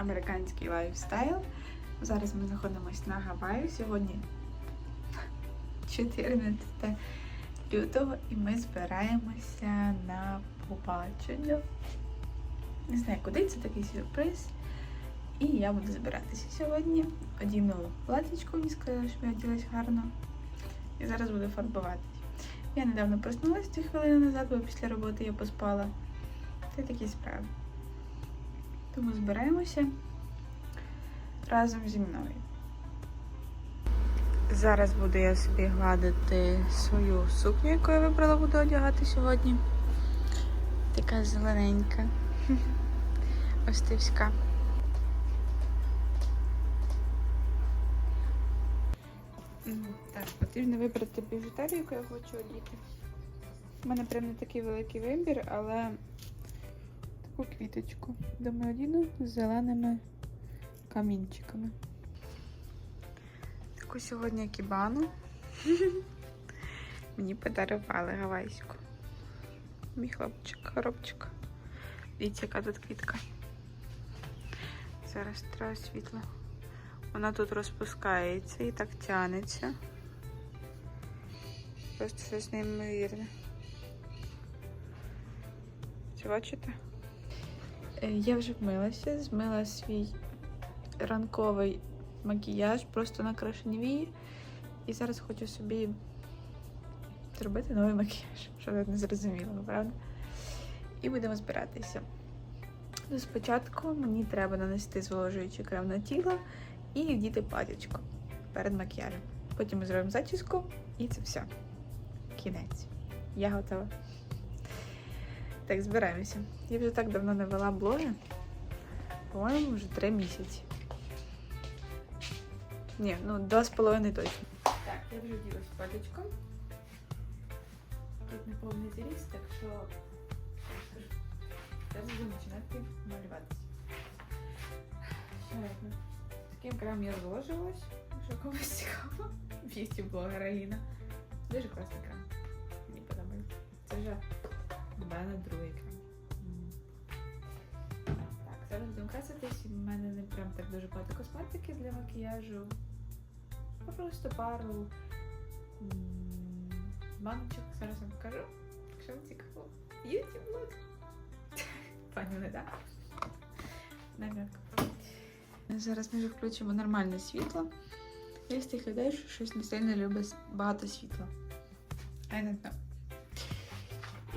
американський лайфстайл. Зараз ми знаходимося на Гаваї. Сьогодні 14 лютого і ми збираємося на побачення. Не знаю, куди це такий сюрприз. І я буду збиратися сьогодні. Одягнула платічку, мені сказали, що я оділась гарно. І зараз буду фарбуватись. Я недавно проснулася хвилини назад, бо після роботи я поспала. Це такі справи. Тому збираємося разом зі мною. Зараз буду я собі гладити свою сукню, яку я вибрала, буду одягати сьогодні. Така зелененька. Остивська. М, Так, потрібно вибрати біжутерію, яку я хочу одіти. У мене прям не такий великий вибір, але таку квіточку. Думаю, одіну з зеленими камінчиками. Таку сьогодні кібану. Мені подарували гавайську. Мій хлопчик, коробчик. Дивіться, яка тут квітка. Зараз треба світло. Вона тут розпускається і так тянеться. Просто щось неймовірне. Чи бачите? Е, Я вже вмилася, змила свій ранковий макіяж, просто накрашені вії. І зараз хочу собі зробити новий макіяж, що я не зрозуміло, правда? І будемо збиратися. Ну, спочатку мені треба нанести зволожуючий крем на тіло і вдіти платічко перед макіяжем. Потім ми зробимо зачіску і це все. Кінець. Я готова. Так, збираємося. Я вже так давно не вела блоги. По-моєму, вже три місяці. Ні, ну два з половиною точно. Так, я вже вділась платічком. Тут не повний зріст, так що зараз буду починати малюватися. Таким крем я зволожилась, якщо комусь цікаво. Б'юті блогер Аліна. Дуже класний крем. Мені подобається. Це вже в мене другий крем. Так, зараз будемо краситись. У мене не прям так дуже багато косметики для макіяжу. Просто пару баночок. Зараз вам покажу. Якщо вам цікаво. Б'юті блог. Поняли, так? Намек. Зараз ми вже включимо нормальне світло. Я з тих людей, що щось не сильно любить багато світла. I don't know.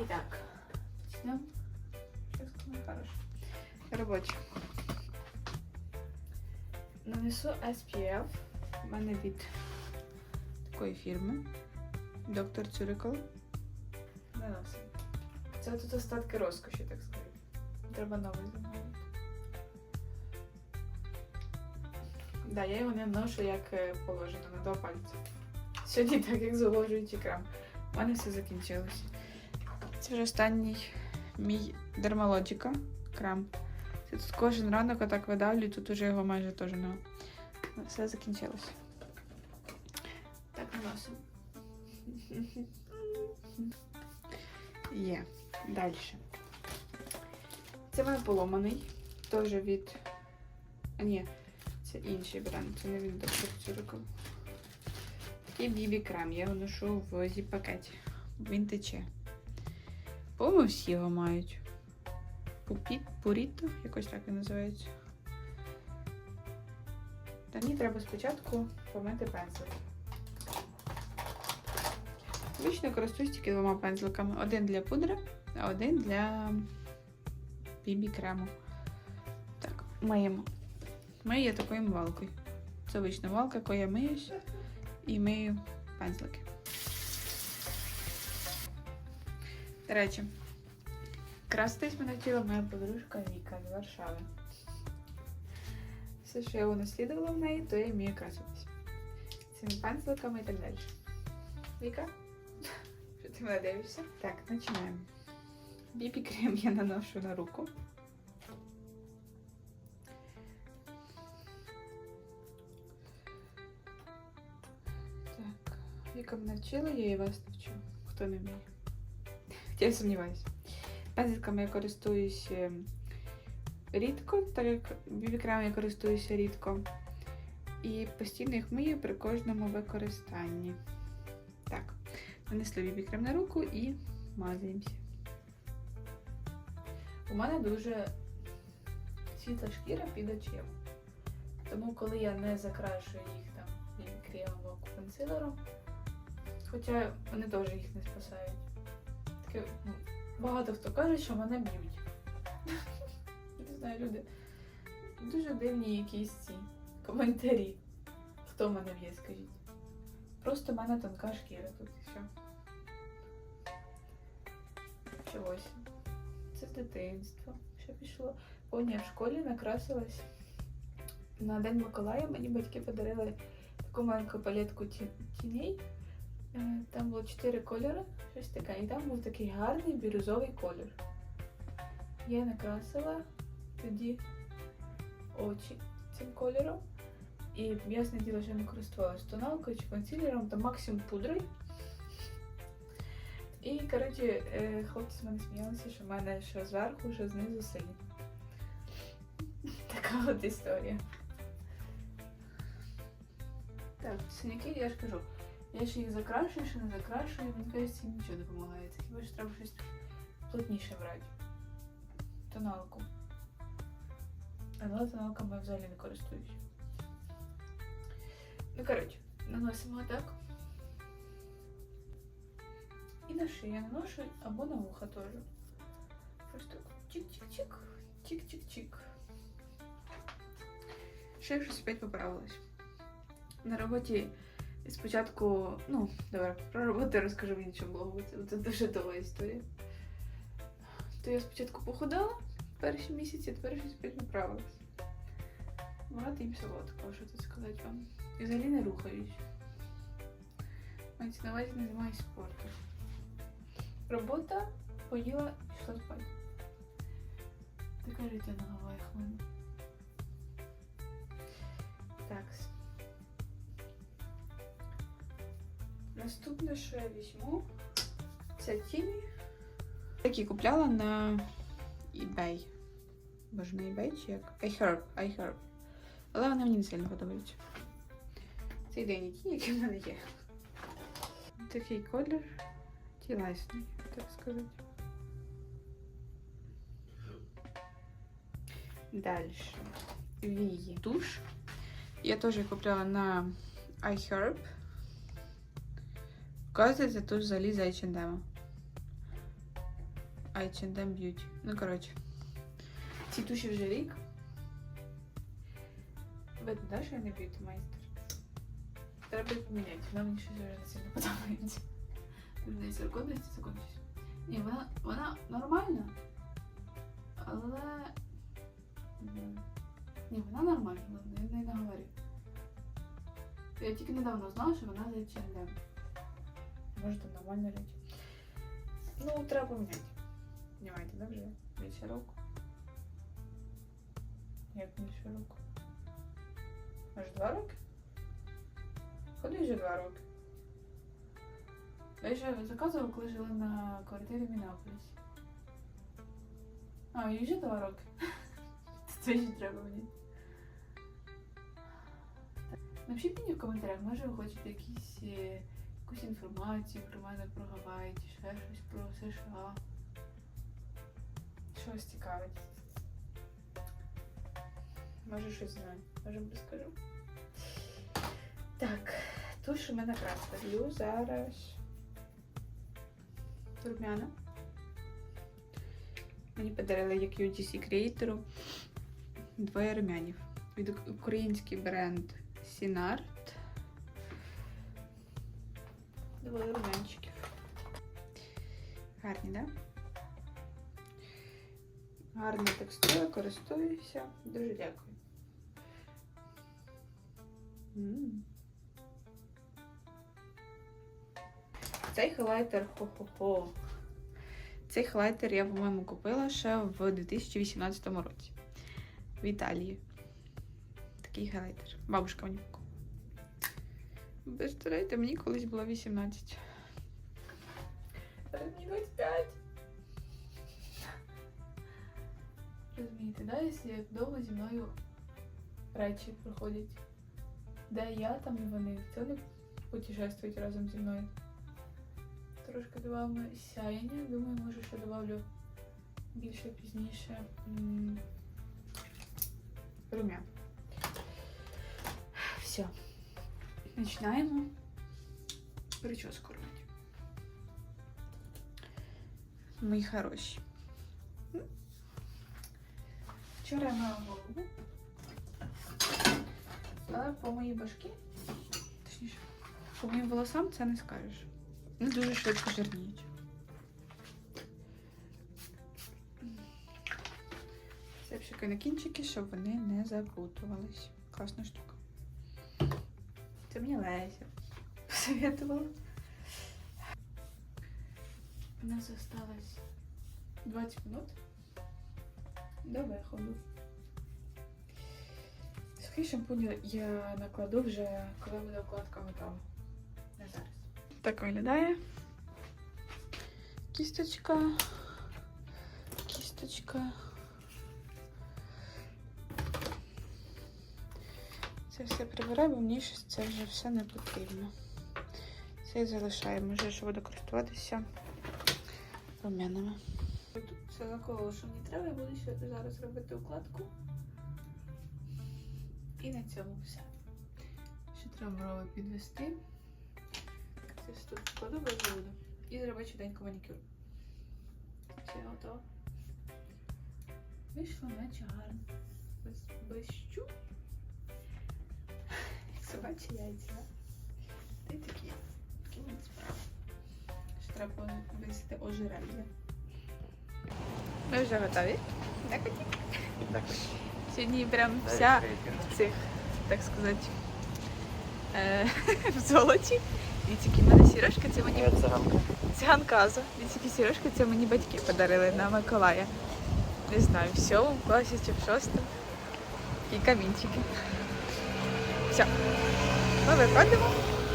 І так, почнемо. Щось коментариш. Робоче. Нанесу SPF. У мене від такої фірми. Доктор Цюрикл. Наносимо. Це тут остатки розкоші, так сказати. Треба новий замовити. Да, я його не ношу як е, положено на два пальці. Сьогодні так, як зволожуючий крем. У мене все закінчилось. Це вже останній мій дермалоджика крем. Це тут кожен ранок отак видавлю, тут уже його майже теж. Ну, Все закінчилось. Так, наносимо. Є. Далі. Це в мене поломаний. Теж від. А, ні. Це інший бренд, це не від доктор Цюриков. Такий бібі крем. Я його ношу в зіп-пакеті. Він тече. По-моєму, всі його мають. Пупіт, пуріто, якось так він називається. Та мені треба спочатку помити пензлик. Звично користуюсь тільки двома пензликами. Один для пудри, а один для бібі крему. Так, миємо. Мию я такою мивалкою. Це обична мивалка, якою я миюсь і мию пензлики. Речі, краситись мене вчила моя подружка Віка з Варшави. Все, що я унаслідувала в неї, то я вмію краситись. Цими пензликами і так далі. Віка? Що ти мене дивишся? Так, починаємо. Бібі крем я наношу на руку. Так, Віка мене вчила, я і вас навчу. Хто не вміє. Я сумніваюся. Пензликами я користуюсь ем, рідко, так як бібі-крем я користуюся рідко. І постійно їх мию при кожному використанні. Так, нанесли бібі-крем на руку і мазаємося. У мене дуже світла шкіра під очима. Тому коли я не закрашую їх там бібі-кремом або консилером, хоча вони теж їх не спасають. Таке, ну, багато хто каже, що мене б'ють. Не знаю, люди. Дуже дивні якісь ці коментарі. Хто мене б'є, скажіть. Просто в мене тонка шкіра тут і все. Почалося. Це з дитинства. Що пішло? О, ні, в школі накрасилась. На День Миколая мені батьки подарили таку маленьку палетку ті- тіней. Е, Там було чотири кольори, щось таке. І там був такий гарний бірюзовий колір. Я накрасила тоді очі цим кольором. І ясне діло, що я не користувалася тоналкою чи консилером, то максимум пудрою. І, коротше, е, хлопці з мене сміялися, що в мене що зверху, що знизу сині. Така от історія. Так, синяки, я ж кажу, я ще їх закрашую, ще не закрашую, мені кажеться, нічого не допомагає. Хіба що треба щось плотніше брати. Тоналку. Але тоналками я взагалі не користуюсь. Ну, коротше, наносимо так. І на шию я наношу або на вуха теж. Просто чик-чик-чик, чик-чик-чик. Ще щось опять поправилось. На роботі спочатку, ну, добре, про роботу розкажу в іншому блогу, це, дуже довга історія. То я спочатку похудала перші місяці, тепер щось опять поправилось. Багато їм солодкого, що тут сказати вам. І взагалі не рухаюсь. Мається на увазі не займаюся спортом. Робота, поїла, пішла спати. Таке життя на в мене. Наступне, що я візьму, це тіні. Такі купляла на eBay. Боже, на eBay чи як? iHerb, iHerb. Але вони мені не сильно подобаються. Це єдині ті, які в мене є. Такий колір тілесний, так сказати. Далі. Вії. Душ. Я теж купляла на iHerb. Оказується, туш взагалі з H&M. H&M Beauty. Ну, коротше. Ці туші вже рік. Видно, да, що я не б'юті майстер? Треба їх поміняти, вона мені щось вже не сильно подобається. Не секундочці, секундочці. Ні, вона, вона нормальна, але. Ні, вона нормальна, я не наговорю. Я тільки недавно знала, що вона за H&M. Може там нормальна річ. Ну, треба поміняти. Знімайте, да, вже? Року. Як більше року? Може два роки? Ходи вже два роки. Я ще заказував, коли жили на квартирі в Мінеаполісі. А, їй вже два роки. Це ще треба мені. Напишіть мені в коментарях, може ви хочете якісь, якусь інформацію про мене про Гавайї, чи ще щось про США. Що вас цікавить? Може щось знаю, може розкажу. Так, туш у мене краска. Лью зараз. Румяна. Мені подарили як UGC креатору двоє румянів. Від український бренд Сінарт. Двоє румянчиків. Гарні, да? Гарна текстура, користуюся. Дуже дякую. Цей хайлайтер хо-хо-хо. Цей хайлайтер я, по-моєму, купила ще в 2018 році. В Італії. Такий хайлайтер. Бабушка мені купила. Представляєте, мені колись було 18. Зараз мені 25. Розумієте, да? Якщо як довго зі мною речі проходять. Де я, там і вони. Це вони путешествують разом зі мною. Трошки додамо сяєння. Думаю, може, що добавлю більше пізніше м, румян. Все. Починаємо прическу робити. Мої хороші. Вчора я мала голову. Але по моїй башки, точніше, по моїм волосам це не скажеш. Вони дуже швидко жирніють. Це пшикаю на кінчики, щоб вони не заплутувались. Класна штука. Це мені Леся посоветувала. У нас осталось 20 минут до виходу. Сухий шампунь я накладу вже, коли буде укладка готова. Не зараз. Так виглядає. Кісточка. Кісточка. Це все прибираю, бо мені щось це вже все не потрібно. Це і залишаємо, вже що буду користуватися рум'янами. Тут все закололо, що мені треба, я буду ще зараз робити укладку. І на цьому все. Ще треба брови підвести. Це все тут складу без буду. І зробити чуденько манікюр. Все готово. Вийшло наче гарно. Без, без щуп. Собачі яйця. Та й такі. Такі от справи. Ще треба висити ожерелье. Ми вже готові. Так, Сьогодні прям вся в цих, так сказати, е, в золоті. Дивіться, які в мене сірочки, це мені циганказа. Дивіться, які сірочки, це мені батьки подарили на Миколая. Не знаю, в сьомому класі чи в шостому. І камінчики. Все. Ми виходимо.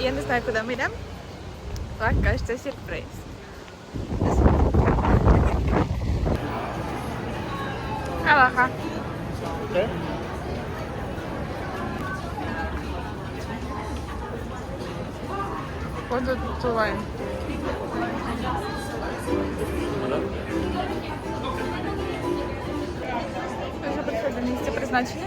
І я не знаю, куди ми йдемо. Так, каже, це сюрприз. Алаха. Okay. Ходу тулайн. Ми вже прийшли до місця призначення.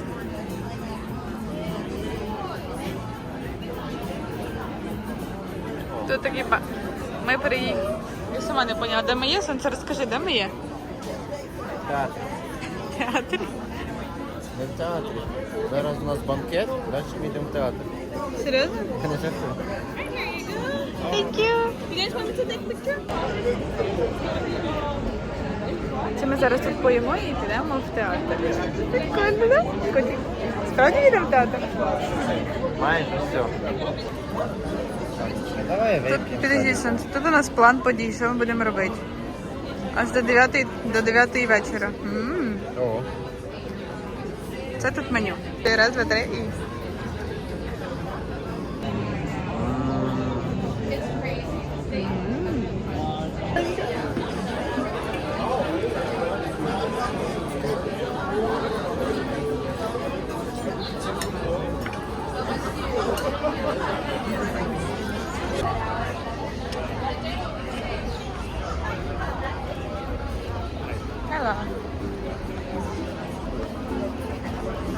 Тут такі па. Ми приїхали. Я сама не поняла, де ми є. Сонце, розкажи, де ми є? театр. В театрі. Ми в театрі. Зараз у нас банкет, далі ми йдемо в театр. Серйозно? Не жартую. Thank you. You guys want me to take picture? Це ми зараз тут поїмо і підемо в театр. Прикольно, да? Котик. Справді їдемо в театр? Майже все. Давай Тут, підожди, сонце, тут у нас план подій, що ми будемо робити. Аж до 9, до 9 вечора. М, О, Це тут меню. Раз, два, три і. Hello.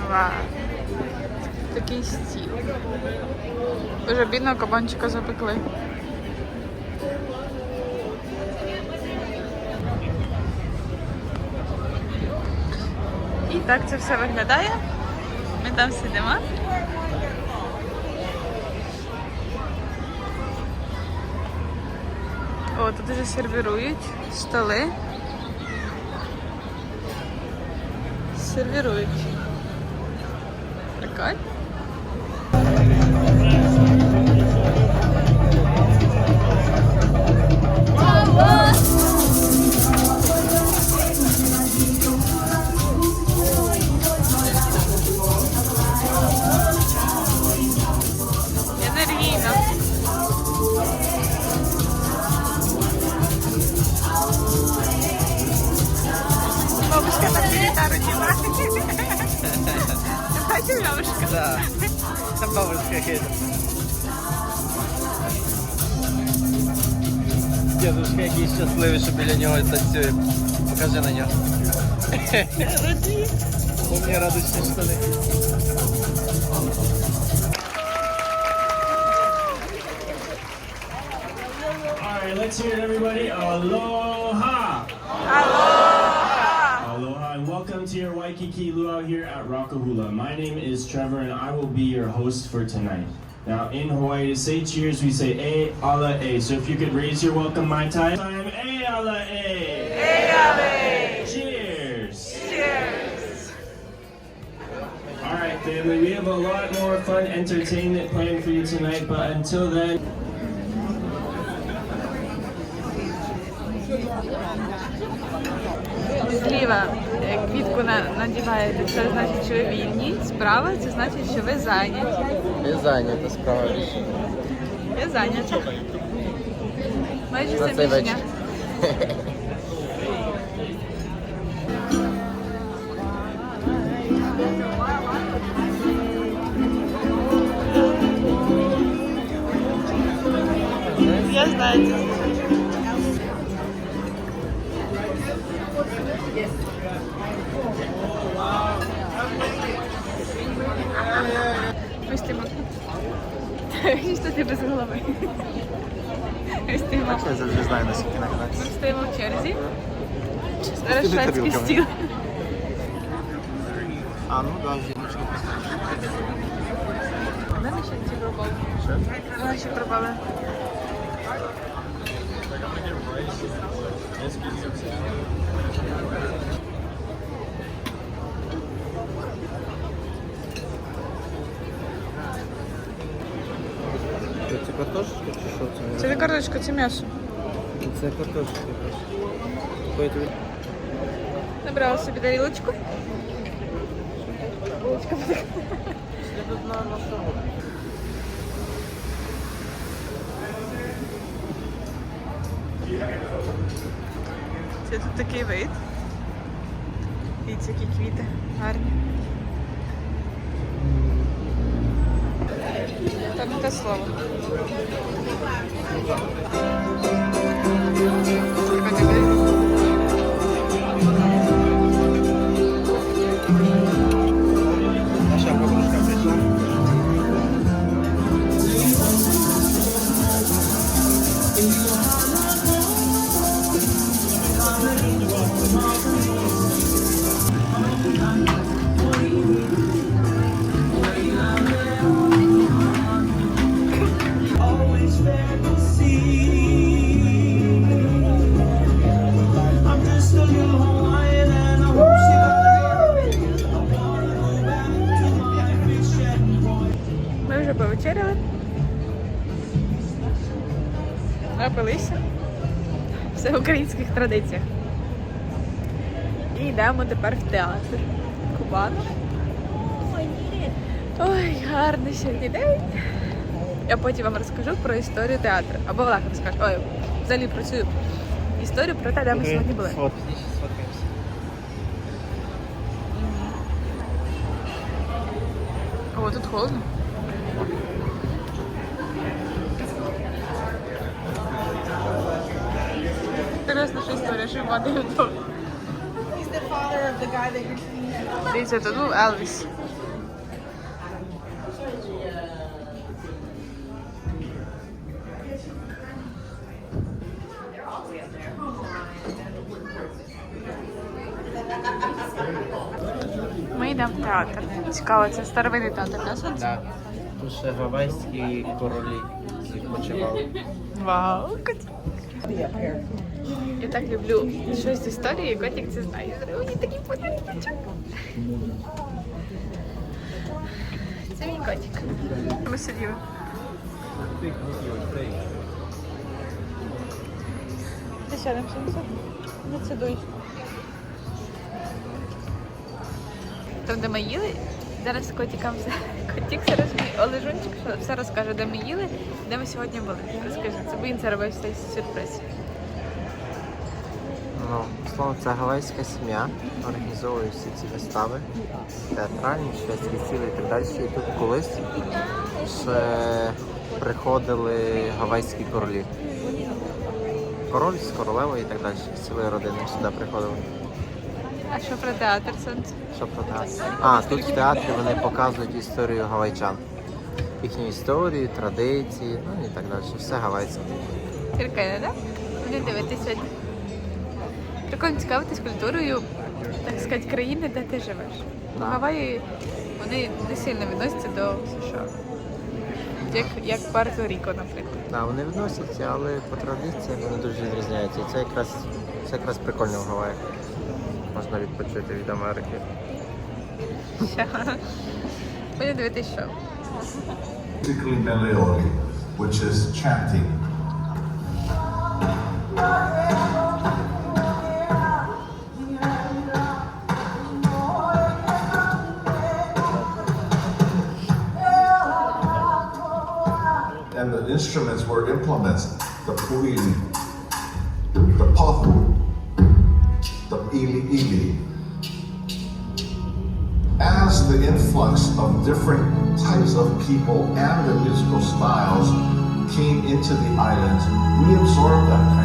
Вау. Такий стіл. Дуже бідного кабанчика запекли. І так це все виглядає. Ми там сидимо. О, тут вже сервірують столи. Сервірують. Alright, let's hear it everybody. Aloha! Aloha! Aloha and welcome to your Waikiki Luau here at Rockahula. My name is Trevor and I will be your host for tonight. Now in Hawaii to say cheers, we say a ala a. So if you could raise your welcome my time, time a ala a. A ala a. family, we have a lot more fun entertainment planned for you tonight, but until then, Зліва е, квітку на, надіваєте, це значить, що ви вільні. Справа це значить, що ви зайняті. Ти зайнята справа. Я зайнята. Майже заміжня. Я. Ось ти Що ти без голови? Ось ти Я завжди знаю, наскільки нагадати. Ми стоїмо в черзі. Зараз шведський стіл. А, ну да, жіночка. У мене ще ці пропали. Що? У ще пропали. Це картошечка чи що це? Це не картошка, це м'ясо. Це картошечка Набрала собі тарілочку. Булочка буде. Це тут такий вид. Дивіться, які квіти гарні. Та не те слово. Вже повечеряли. Напилися. Все в українських традиціях. І йдемо тепер в театр. Кубану. Ой, гарний сьогодні день. Я потім вам розкажу про історію театру. Або Влад розкаже. Ой, взагалі про цю історію про те, де ми сьогодні були. О, тут холодно. Історія, що води вдома. He's the father of the guy that you're seeing. Дивіться, тут був Елвіс. Ми йдемо в театр. Цікаво, це старовинний театр, да, сонце? Так. Тут ще гавайські королі відпочивали. Вау, котик. Я так люблю щось з історії, і котик це знає. Мені такий подарунок. Це мій котик. Ми сиділи. Сонце? Не цидуй. Там, де ми їли, зараз котикам все. Котик зараз мій Олежунчик все розкаже, де ми їли, де ми сьогодні були. Розкажи, це бо він це робив цей сюрприз. Словом, це гавайська сім'я, організовує всі ці вистави, театральні, шведські сіли і так далі. І тут колись ще приходили гавайські королі. Король з королевою і так далі. З цілої родини сюди приходили. А що про театр сонце? Що про театр? А, тут в театрі вони показують історію гавайчан. Їхню історію, традиції, ну і так далі. Все гавайське. Прикольно, так? Буде дивитися. Прикольно цікавитись культурою, так сказати, країни, де ти живеш. Да. Гаваї, вони не сильно відносяться до США. Як, як Пуерто-Ріко, наприклад. Да, вони відносяться, але по традиціям вони дуже відрізняються. І це якраз, це якраз прикольно в Гаваї. Можна відпочити від Америки. Буде дивитись шоу. basically Meleoli, which is chanting. Instruments were implements, the puili, the pahu, the ili ili. As the influx of different types of people and their musical styles came into the islands, we absorbed that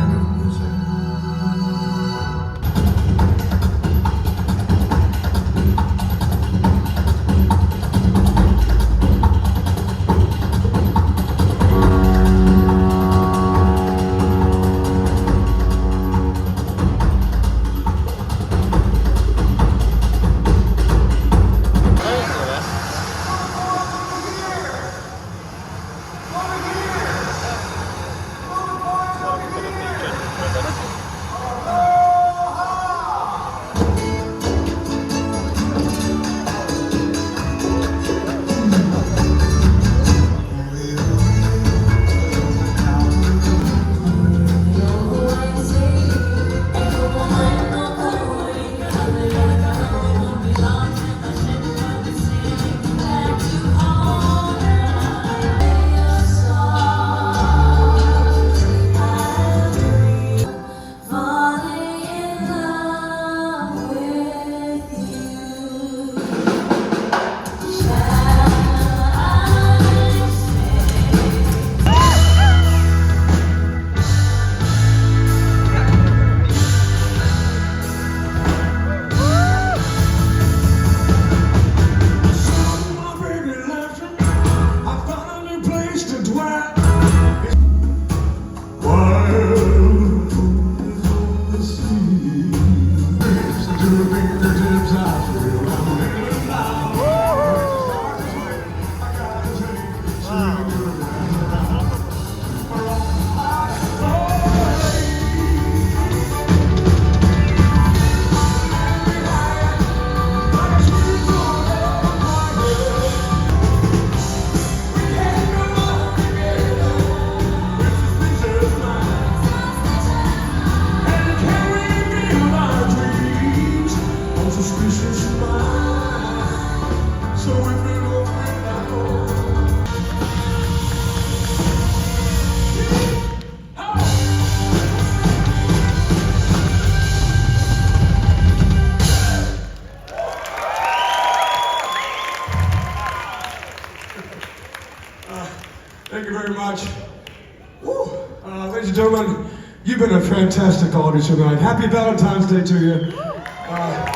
gentlemen, you've been a fantastic audience tonight. Happy Valentine's Day to you. Uh,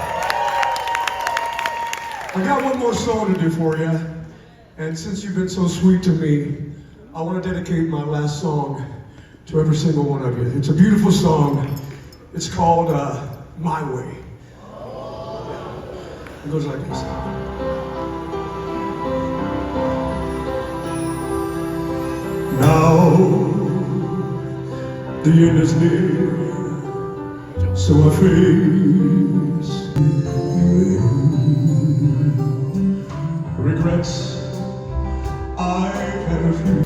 I got one more song to do for you. And since you've been so sweet to me, I want to dedicate my last song to every single one of you. It's a beautiful song. It's called uh, My Way. It goes like this. Now the end is near, so I face regrets. I have a few.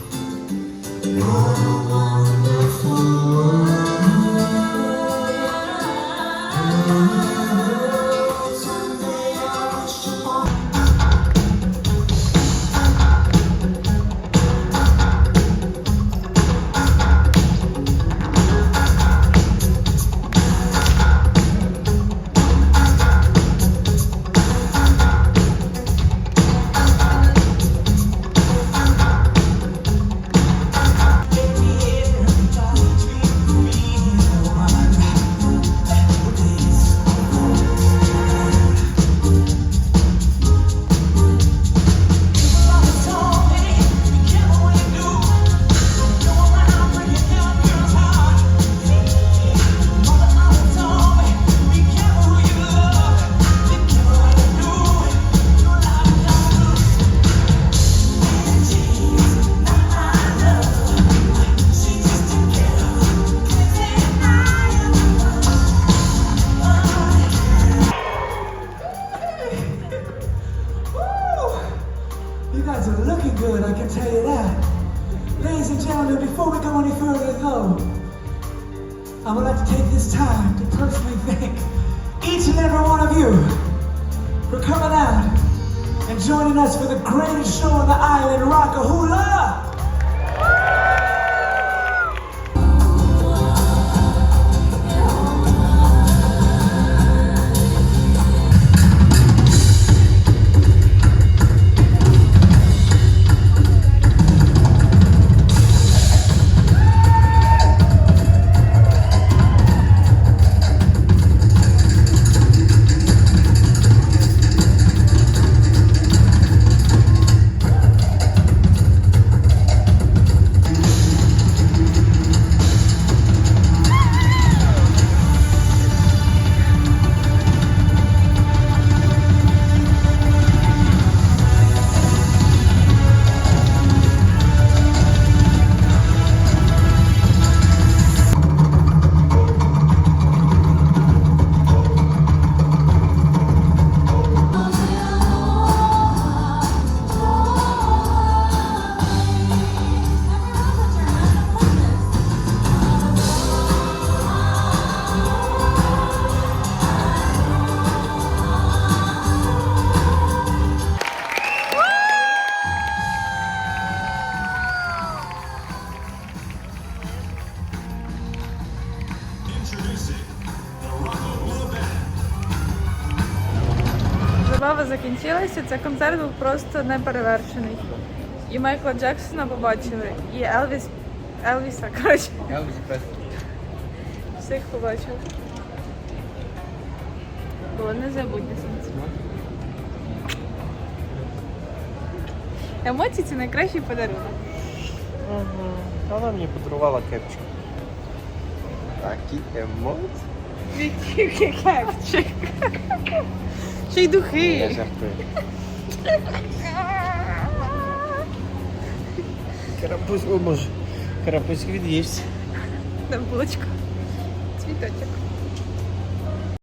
Закінчилася, це концерт був просто неперевершений. І Майкла Джексона побачили, і Елвіс. Елвіса, коротше, Елвіс Преслі. всіх побачили. Було незабутнє сонце. Емоції це найкращий подарунок. Угу. Вона мені подарувала кепчик. Такі емоції. Відтіки кепчик. Ще й Я духи. жартую. Карапуз, о боже. Карапузик від'ївся. Там булочку. Цвіточок.